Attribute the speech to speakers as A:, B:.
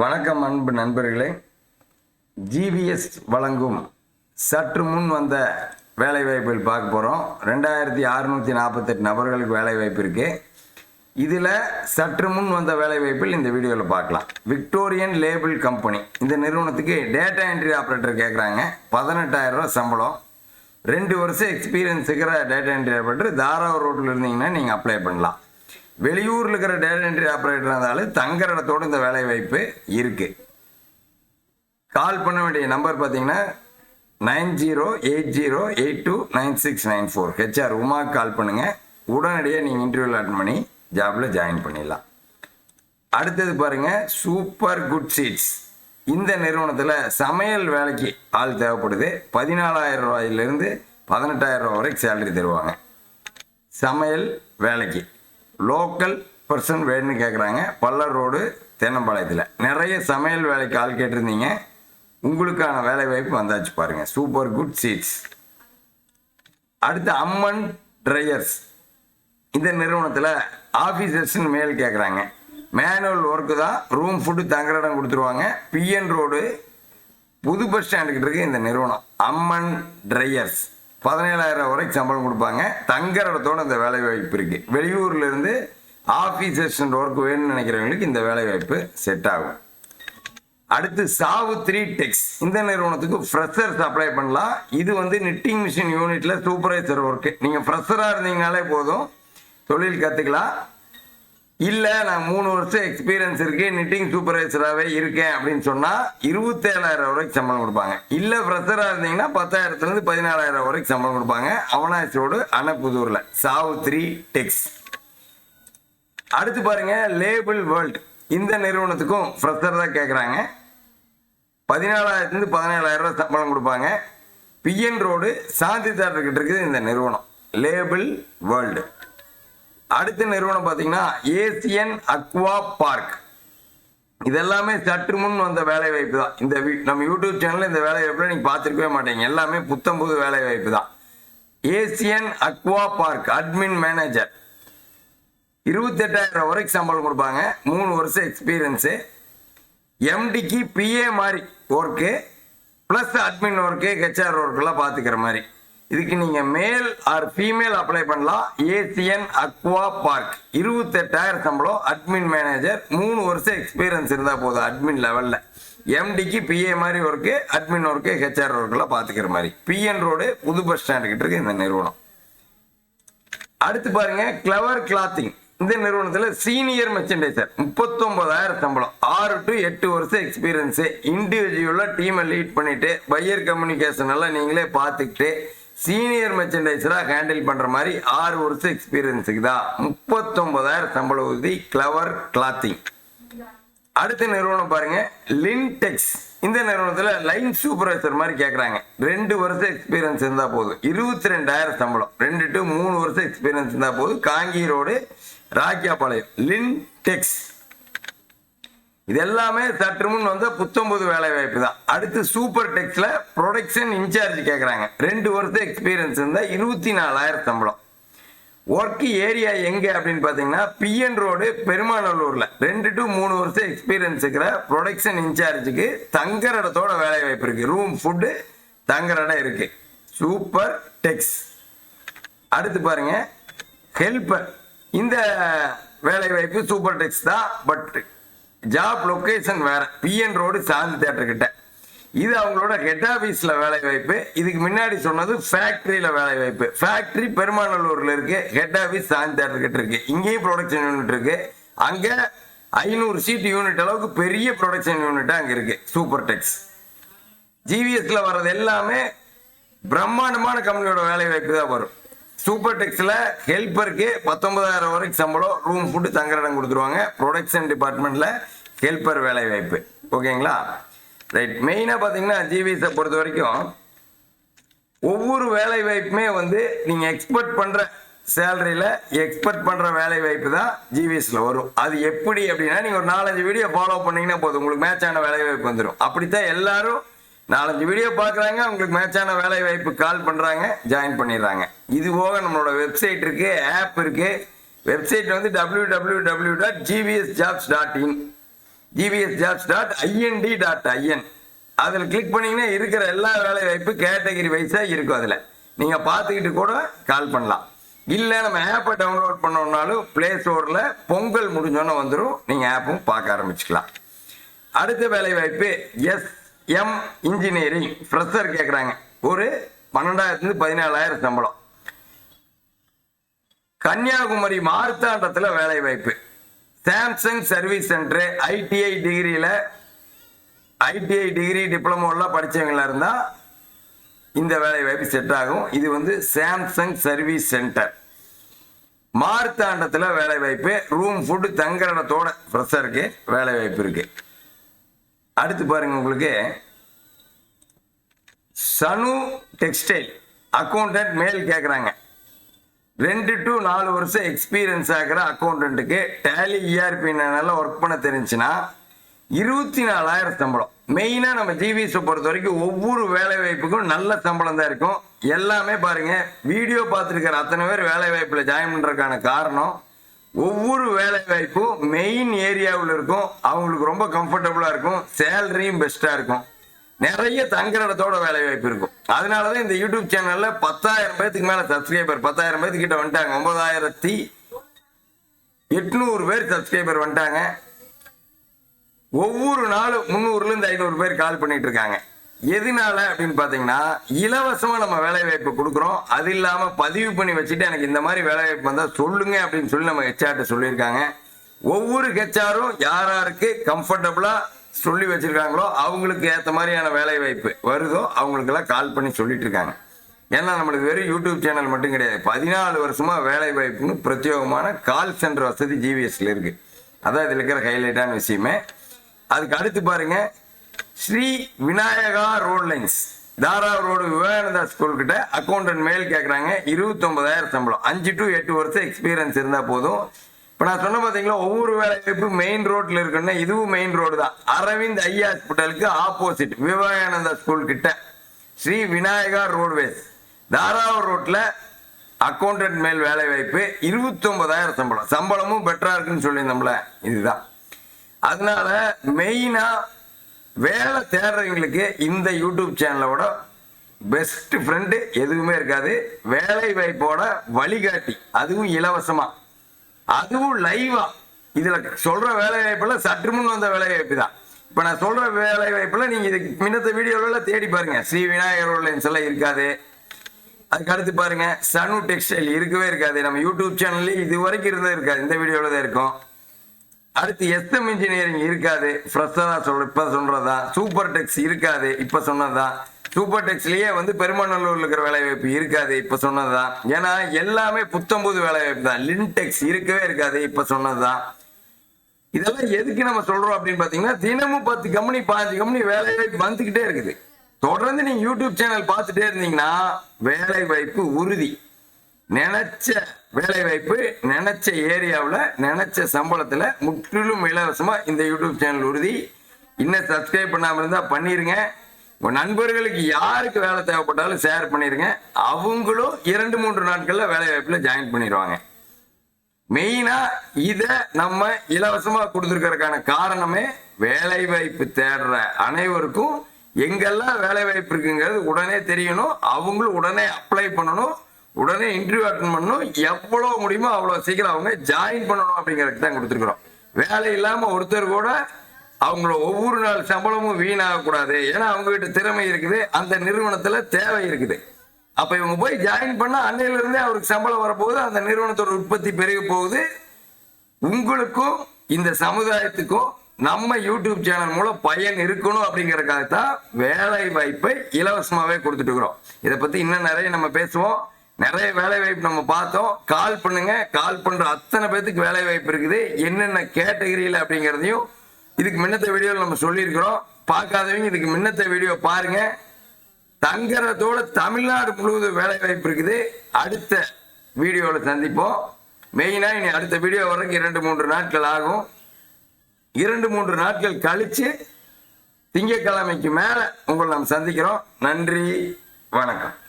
A: வணக்கம் அன்பு நண்பர்களே. ஜிவிஎஸ் வழங்கும் சற்று முன் வந்த வேலைவாய்ப்பில் பார்க்க போகிறோம் ரெண்டாயிரத்தி அறுநூற்றி நாற்பத்தெட்டு நபர்களுக்கு வேலைவாய்ப்பு இருக்குது இதில் சற்று முன் வந்த வேலைவாய்ப்பில் இந்த வீடியோவில் பார்க்கலாம். விக்டோரியன் லேபிள் கம்பெனி இந்த நிறுவனத்துக்கு டேட்டா என்ட்ரி ஆப்ரேட்டர் கேட்குறாங்க பதினெட்டாயிரரூவா சம்பளம். ரெண்டு வருஷம் எக்ஸ்பீரியன்ஸ் இருக்கிற டேட்டா என்ட்ரி ஆப்ரேட்டர் தாராவூர் ரோட்டில் இருந்தீங்கன்னா நீங்கள் அப்ளை பண்ணலாம். வெளியூரில் இருக்கிற டேட்டா என்ட்ரி ஆப்ரேட்டராக இருந்தாலும் தங்குற இடத்தோட இந்த வேலை வாய்ப்பு இருக்குது கால் பண்ண வேண்டிய நம்பர் பார்த்தீங்கன்னா nine zero eight zero eight two nine six nine four. HR உமாக்கு call பண்ணுங்கள் உடனடியாக நீங்கள் இன்டர்வியூவில் அட்டன் பண்ணி ஜாபில் ஜாயின் பண்ணிடலாம். அடுத்தது பாருங்கள் சூப்பர் குட் சீட்ஸ் இந்த நிறுவனத்தில் சமையல் வேலைக்கு ஆள் தேவைப்படுது. பதினாலாயிரம் ரூபாயிலிருந்து பதினெட்டாயிரம் ரூபா வரைக்கும் சேலரி தருவாங்க. சமையல் வேலைக்கு. லோக்கல் பர்சன் வேணும்னு கேட்குறாங்க பல்லர் ரோடு தென்னம்பாளையத்தில். நிறைய சமையல் வேலைக்கு ஆள் கேட்டிருந்தீங்க. உங்களுக்கான வேலை வாய்ப்பு வந்தாச்சு பாருங்கள் சூப்பர் குட் சீட்ஸ் அடுத்து அம்மன் ட்ரையர்ஸ் இந்த நிறுவனத்தில் ஆஃபீஸர்ஸ்னு மேல் கேட்குறாங்க மேனுவல் ஒர்க்கு தான் ரூம் ஃபுட்டு தங்குற இடம் கொடுத்துருவாங்க. பிஎன் ரோடு புது பஸ் ஸ்டாண்டுக்கிட்ட இருக்கு இந்த நிறுவனம். அம்மன் ட்ரையர்ஸ் பதினேழாயிரம் வரைக்கும் சம்பளம் கொடுப்பாங்க. தங்குற இடத்தோட இந்த வேலை வாய்ப்பு இருக்குது வெளியூர்லேருந்து ஆஃபீஸ் அசிஸ்டன்ட் ஒர்க் வேணும்னு நினைக்கிறவங்களுக்கு இந்த வேலை வாய்ப்பு செட் ஆகும். அடுத்து சாவுத்ரி டெக்ஸ் இந்த நிறுவனத்துக்கு ஃப்ரெஷர்ஸ் அப்ளை பண்ணலாம். இது வந்து நிட்டிங் மிஷின் யூனிட்டில் சூப்பர்வைசர் ஒர்க்கு நீங்கள் ஃப்ரெஷராக இருந்தீங்கனாலே போதும். தொழில் கற்றுக்கலாம் இல்லை நான் மூணு வருஷம் எக்ஸ்பீரியன்ஸ் இருக்கு நிட்டிங் சூப்பர்வைசராகவே இருக்கேன் அப்படின்னு சொன்னால் இருபத்தேழாயிரம் வரைக்கும் சம்பளம் கொடுப்பாங்க. இல்லை ஃப்ரெஷராக இருந்தீங்கன்னா பத்தாயிரத்துலேருந்து பதினாலாயிரம் வரைக்கும் சம்பளம் கொடுப்பாங்க. அவனாசியோடு அனப்புதூரில் சாவுத்ரி டெக்ஸ். அடுத்து பாருங்க லேபிள் வேர்ல்ட் இந்த நிறுவனத்துக்கும் ஃப்ரெஷர் தான் கேட்குறாங்க பதினாலாயிரத்துலேருந்து பதினேழாயிரம் ரூபா சம்பளம் கொடுப்பாங்க. பிஎன் ரோடு சாந்தி தேட்டர்கிட்ட இருக்குது இந்த நிறுவனம். லேபிள் வேர்ல்டு அடுத்த நிறுவனம் பார்த்தீங்கன்னா ஏசியன் அக்வா பார்க் இதெல்லாமே சற்று முன் வந்த வேலை வாய்ப்பு தான். இந்த வீ- நம்ம யூடியூப் சேனல்ல இந்த வேலை வாய்ப்புல நீங்க பார்த்துருக்கவே மாட்டீங்க. எல்லாமே புத்தம் புது வேலை வாய்ப்பு தான். Asian aqua park admin manager இருபத்தெட்டாயிரம் வரைக்கும் சம்பளம் கொடுப்பாங்க. மூணு வருஷம் எக்ஸ்பீரியன்ஸு எம்டிக்கு பிஏ மாதிரி work plus admin work HR ஒர்க்கெல்லாம் பார்த்துக்கிற மாதிரி. இதுக்கு நீங்கள் மேல் ஆர் ஃபீமேல் அப்ளை பண்ணலாம். ஏசியன் அக்வா பார்க் இருபத்தெட்டாயிரம் சம்பளம். அட்மின் மேனேஜர் மூணு வருஷம் எக்ஸ்பீரியன்ஸ் இருந்தால் போதும் அட்மின் லெவலில் எம்டிக்கு பிஏ மாதிரி ஒர்க்கு அட்மின் ஒர்க்கு ஹெச்ஆர் ஒர்க்கெல்லாம் பார்த்துக்கிற மாதிரி. பிஎன் ரோடு புது பஸ் ஸ்டாண்டு கிட்ட இருக்கு இந்த நிறுவனம். அடுத்து பாருங்க கிளவர் கிளாத்திங் இந்த நிறுவனத்தில் சீனியர் மெர்ச்சன்டைசர் முப்பத்தொன்பதாயிரம் சம்பளம். ஆறு டு எட்டு வருஷம் எக்ஸ்பீரியன்ஸு இண்டிவிஜுவலாக டீமை லீட் பண்ணிவிட்டு பையர் கம்யூனிகேஷன் எல்லாம் நீங்களே பார்த்துக்கிட்டு சீனியர் மெர்ச்சன்டைஸராக ஹேண்டில் பண்ணுற மாதிரி ஆறு வருஷம் எக்ஸ்பீரியன்ஸுக்கு தான் முப்பத்தொம்பதாயிரம் சம்பள உறுதி கிளவர் கிளாத்திங் அடுத்த நிறுவனம் பாருங்க லின்டெக்ஸ் இந்த நிறுவனத்தில் லைன் சூப்பர்வைசர் மாதிரி கேட்குறாங்க ரெண்டு வருஷம் எக்ஸ்பீரியன்ஸ் இருந்தால் போதும். இருபத்தி ரெண்டாயிரம் சம்பளம். ரெண்டு டு மூணு வருஷம் எக்ஸ்பீரியன்ஸ் இருந்தால் போதும். காங்கி ரோடு ராக்கியாபாளையம். லின்டெக்ஸ் இது எல்லாமே சற்று முன் வந்த புத்தொன்பது வேலை வாய்ப்பு தான். அடுத்து சூப்பர் டெக்ஸ்ல ப்ரொடக்ஷன் இன்சார்ஜ் கேட்குறாங்க ரெண்டு வருஷம் எக்ஸ்பீரியன்ஸ் இருந்தால் இருபத்தி நாலாயிரம் சம்பளம். ஒர்க் ஏரியா எங்கே அப்படின்னு பார்த்தீங்கன்னா பிஎன் ரோடு பெருமாநல்லூரில். ரெண்டு டு மூணு வருஷம் எக்ஸ்பீரியன்ஸ் இருக்கிற ப்ரொடக்ஷன் இன்சார்ஜுக்கு தங்குற இடத்தோட வேலை வாய்ப்பு இருக்குது ரூம் ஃபுட்டு தங்குற இடம் இருக்கு. சூப்பர் டெக்ஸ் அடுத்து பாருங்க ஹெல்ப்பர் இந்த வேலை வாய்ப்பு சூப்பர் டெக்ஸ் தான் பட் ஜாப் லொக்கேஷன் வேற. பிஎன் ரோடு சாந்தி தேட்டர் கிட்ட. இது அவங்களோட ஹெட் ஆஃபீஸில் வேலை வாய்ப்பு. இதுக்கு முன்னாடி சொன்னது ஃபேக்ட்ரியில் வேலை வாய்ப்பு. ஃபேக்ட்ரி பெருமாநல்லூரில் இருக்கு. ஹெட் ஆஃபீஸ் சாந்தி தேட்டர் கிட்ட இருக்கு. இங்கேயும் ப்ரொடக்ஷன் யூனிட் இருக்கு. அங்கே ஐநூறு சீட் யூனிட் அளவுக்கு பெரிய ப்ரொடக்ஷன் யூனிட் அங்கே இருக்கு. சூப்பர் டெக்ஸ் ஜிவிஎஸ்ல வர்றது எல்லாமே பிரம்மாண்டமான கம்பெனியோட வேலை வாய்ப்பு தான் வரும். சூப்பர் டெக்ஸ்ல ஹெல்ப்பருக்கு பத்தொன்பதாயிரம் வரைக்கும் சம்பளம் ரூம் ஃபுட்டு தங்குற இடம் கொடுத்துருவாங்க. ப்ரொடக்ஷன் டிபார்ட்மெண்ட்ல ஹெல்ப்பர் வேலை வாய்ப்பு ஓகேங்களா? ரைட். மெயினாக பார்த்தீங்கன்னா ஜிவிஎஸை பொறுத்த வரைக்கும் ஒவ்வொரு வேலை வாய்ப்புமே வந்து நீங்கள் எக்ஸ்பெக்ட் பண்ணுற சேலரியில் எக்ஸ்பெக்ட் பண்ணுற வேலை வாய்ப்பு தான் ஜிவிஎஸில் வரும். அது எப்படி அப்படின்னா நீங்கள் ஒரு நாலஞ்சு வீடியோ ஃபாலோ பண்ணிங்கன்னா போதும். உங்களுக்கு மேட்சான வேலை வாய்ப்பு வந்துடும் அப்படித்தான் எல்லாரும் நாலஞ்சு வீடியோ பார்க்குறாங்க அவங்களுக்கு மேட்சான வேலை வாய்ப்பு கால் பண்ணுறாங்க ஜாயின் பண்ணிடுறாங்க. இது போக நம்மளோட வெப்சைட் இருக்குது ஆப் இருக்குது வெப்சைட் வந்து W W W dot GVS jobs dot in GVS jobs dot INT dot IN அதில் கிளிக் பண்ணீங்கன்னா இருக்கிற எல்லா வேலை வாய்ப்பு கேட்டகரி வைஸாக இருக்கும் அதில். நீங்கள் பார்த்துக்கிட்டு கூட கால் பண்ணலாம். இல்லை நம்ம ஆப்பை டவுன்லோட் பண்ணோம்னாலும் ப்ளே ஸ்டோரில் பொங்கல் முடிஞ்சோன்னே வந்துடும் நீங்கள் ஆப்பும் பார்க்க ஆரம்பிச்சுக்கலாம். அடுத்த வேலை வாய்ப்பு எஸ் எம் இன்ஜினியரிங் ஃப்ரெஷர் கேட்குறாங்க ஒரு பன்னெண்டாயிரத்துலேருந்து பதினாலாயிரம் சம்பளம். கன்னியாகுமரி மார்த்தாண்டத்தில் வேலை வாய்ப்பு Samsung service centre I T I டிகிரியில் ஐடிஐ டிகிரி டிப்ளமோலாம் படித்தவங்களா இருந்தால் இந்த வேலை வாய்ப்பு செட் ஆகும். இது வந்து சாம்சங் சர்வீஸ் சென்டர். மார்த்தாண்டத்தில் வேலை வாய்ப்பு ரூம் ஃபுட்டு தங்குற இடத்தோட ஃப்ரெஷருக்கு வேலை வாய்ப்பு இருக்கு. அடுத்து பாருங்க உங்களுக்கு சனு டெக்ஸ்டைல் அக்கௌண்டன்ட் மேல் கேட்குறாங்க ரெண்டு டு நாலு வருஷம் எக்ஸ்பீரியன்ஸ் ஆகிற அக்கௌண்டன்ட்டுக்கு டேலி இஆர்பி நல்லா ஒர்க் பண்ண தெரிஞ்சுன்னா இருபத்தி நாலாயிரம் சம்பளம் மெயினாக நம்ம ஜிவிஸை பொறுத்த வரைக்கும் ஒவ்வொரு வேலை வாய்ப்புக்கும் நல்ல சம்பளம் தான் இருக்கும். எல்லாமே பாருங்கள் வீடியோ பார்த்துருக்கிற அத்தனை பேர் வேலை வாய்ப்பில் ஜாயின் பண்ணுறதுக்கான காரணம் ஒவ்வொரு வேலை வாய்ப்பும் மெயின் ஏரியாவில் இருக்கும். அவங்களுக்கு ரொம்ப கம்ஃபர்டபுளாக இருக்கும். சேலரியும் பெஸ்ட்டாக இருக்கும். நிறைய தங்குற இடத்தோட வேலை வாய்ப்பு இருக்கும். அதனால தான் இந்த யூடியூப் சேனல்ல பத்தாயிரம் பேத்துக்கு மேல சப்ஸ்கிரைபர் பத்தாயிரம் பேத்துக்கு கிட்ட வந்துட்டாங்க. ஒன்பதாயிரத்தி எட்நூறு பேர் சப்ஸ்கிரைபர் வந்துட்டாங்க. ஒவ்வொரு நாளும் முந்நூறுல இருந்து ஐநூறு பேர் கால் பண்ணிட்டு இருக்காங்க. எதனால அப்படின்னு பாத்தீங்கன்னா இலவசமா நம்ம வேலை வாய்ப்பு கொடுக்குறோம். அது இல்லாம பதிவு பண்ணி வச்சுட்டு எனக்கு இந்த மாதிரி வேலை வாய்ப்பு வந்தா சொல்லுங்க அப்படின்னு சொல்லி நம்ம ஹெச்ஆர்ட்ட சொல்லியிருக்காங்க. ஒவ்வொரு ஹெச்ஆரும் யார் யாருக்கு கம்ஃபர்டபுளா சொல்லி வச்சிருக்காங்களோ அவங்களுக்கு ஏற்ற மாதிரியான வேலை வாய்ப்பு வருதோ அவங்களுக்கெல்லாம் கால் பண்ணி சொல்லிட்டு இருக்காங்க ஏன்னா நம்மளுக்கு வெறும் யூடியூப் சேனல் மட்டும் கிடையாது. பதினாலு வருஷமா வேலை வாய்ப்புன்னு பிரத்யேகமான கால் சென்டர் வசதி ஜிவிஎஸ்ல இருக்கு. அதான் இதில் இருக்கிற ஹைலைட்டான விஷயமே. அதுக்கு அடுத்து பாருங்க Sri Vinayaka road lines Dhara road Vivekananda school கிட்ட அக்கௌண்டன்ட் மேல் கேட்குறாங்க இருபத்தொன்பதாயிரம் சம்பளம். அஞ்சு டு எட்டு வருஷம் எக்ஸ்பீரியன்ஸ் இருந்தால் போதும். இப்போ நான் சொன்ன பார்த்தீங்களா ஒவ்வொரு வேலைவாய்ப்பு மெயின் ரோட்டில் இருக்குன்னா இதுவும் மெயின் ரோடு தான். அரவிந்த் ஐ ஹாஸ்பிட்டலுக்கு ஆப்போசிட் விவேகானந்தா ஸ்கூல் கிட்ட. ஸ்ரீ விநாயகா ரோட்வேஸ் தாராவூர் ரோட்டில் அக்கௌண்டன்ட் மேல் வேலை வாய்ப்பு இருபத்தொன்பதாயிரம் சம்பளம். சம்பளமும் பெட்டரா இருக்குன்னு சொல்லியிருந்தோம்ல இதுதான். அதனால மெயினா வேலை தேடுறவங்களுக்கு இந்த யூடியூப் சேனலோட பெஸ்ட் ஃப்ரெண்டு எதுவுமே இருக்காது. வேலை வாய்ப்போட வழிகாட்டி அதுவும் இலவசமாக அதுவும் லைவா இதுல சொல்ற வேலை வாய்ப்புல சற்று முன் வந்த வேலை வாய்ப்பு தான். இப்ப நான் சொல்ற வேலை வாய்ப்புல நீங்க இதுக்கு மின்னத்த வீடியோல தேடி பாருங்க. ஸ்ரீ விநாயகர் லைன்ஸ் எல்லாம் இருக்காது. அதுக்கு அடுத்து பாருங்க சனு டெக்ஸ்டைல் இருக்கவே இருக்காது. நம்ம யூடியூப் சேனல்ல இது வரைக்கும் இருந்தே இருக்காது. இந்த வீடியோல தான் இருக்கும். அடுத்து எஸ்எம் இன்ஜினியரிங் இருக்காது. ஃப்ரெஷ்ஷாக சொல்ற இப்போ சொல்றதா? சூப்பர் டெக்ஸ் இருக்காது. இப்போ சொன்னதுதான். சூப்பர் டெக்ஸ்லயே வந்து பெருமநல்லூர்ல இருக்கிற வேலை வாய்ப்பு இருக்காது இப்போ சொன்னதுதான். ஏன்னா எல்லாமே புத்தம்போது வேலை வாய்ப்பு தான். லின்டெக்ஸ் இருக்கவே இருக்காது இப்போ சொன்னதுதான். இதெல்லாம் எதுக்கு நம்ம சொல்றோம் அப்படின்னு பாத்தீங்கன்னா தினமும் பத்து கம்பெனி பாஞ்சு கம்பெனி வேலை வாய்ப்பு வந்துகிட்டே இருக்குது. தொடர்ந்து நீங்க யூடியூப் சேனல் பார்த்துட்டே இருந்தீங்கன்னா வேலை வாய்ப்பு உறுதி. நினைச்ச வேலை வாய்ப்பு நினைச்ச ஏரியாவில் நினைச்ச சம்பளத்தில் முற்றிலும் இலவசமாக இந்த யூடியூப் சேனல் உறுதி. இன்னும் சப்ஸ்கிரைப் பண்ணாமல் இருந்தால் பண்ணிருங்க. உங்க நண்பர்களுக்கு யாருக்கு வேலை தேவைப்பட்டாலும் ஷேர் பண்ணிடுங்க அவங்களும் இரண்டு மூன்று நாட்களில் வேலைவாய்ப்பில் ஜாயின் பண்ணிடுவாங்க மெயினாக இதை நம்ம இலவசமாக கொடுத்துருக்கறதுக்கான காரணமே வேலைவாய்ப்பு தேடுற அனைவருக்கும் எங்கெல்லாம் வேலைவாய்ப்பு இருக்குங்கிறது உடனே தெரியணும். அவங்களும் உடனே அப்ளை பண்ணணும். உடனே இன்டர்வியூ அட்டன் பண்ணணும். எவ்வளோ முடியுமோ அவ்வளோ சீக்கிரம் அவங்க ஜாயின் பண்ணணும் அப்படிங்கிறதுக்கு தான் கொடுத்துருக்குறோம். வேலை இல்லாமல் ஒருத்தர் கூட அவங்கள ஒவ்வொரு நாள் சம்பளமும் வீணாகக்கூடாது ஏன்னா அவங்ககிட்ட திறமை இருக்குது. அந்த நிறுவனத்தில் தேவை இருக்குது. அப்போ இவங்க போய் ஜாயின் பண்ணால் அன்னையிலிருந்தே அவருக்கு சம்பளம் வரப்போகுது. அந்த நிறுவனத்தோட உற்பத்தி பெருக போகுது. உங்களுக்கும் இந்த சமுதாயத்துக்கும் நம்ம யூடியூப் சேனல் மூலம் பயன் இருக்கணும் அப்படிங்கறதுக்காக தான் வேலை வாய்ப்பை இலவசமாகவே கொடுத்துட்டு இருக்கிறோம் இதை பற்றி இன்னும் நிறைய நம்ம பேசுவோம். நிறைய வேலை வாய்ப்பு நம்ம பார்த்தோம். கால் பண்ணுங்க. கால் பண்ணுற அத்தனை பேத்துக்கு வேலை வாய்ப்பு இருக்குது. என்னென்ன கேட்டகரியில் அப்படிங்கிறதையும் இதுக்கு முன்னத்த வீடியோவில் நம்ம சொல்லியிருக்கிறோம். பார்க்காதவங்க இதுக்கு முன்னத்த வீடியோ பாருங்க. தங்கறதோட தமிழ்நாடு முழுவதும் வேலை வாய்ப்பு இருக்குது. அடுத்த வீடியோவில் சந்திப்போம். மெயினாக இனி அடுத்த வீடியோ வரைக்கும் இரண்டு மூன்று நாட்கள் ஆகும். இரண்டு மூன்று நாட்கள் கழித்து திங்கட்கிழமைக்கு மேலே உங்களை நாம் சந்திக்கிறோம். நன்றி. வணக்கம்.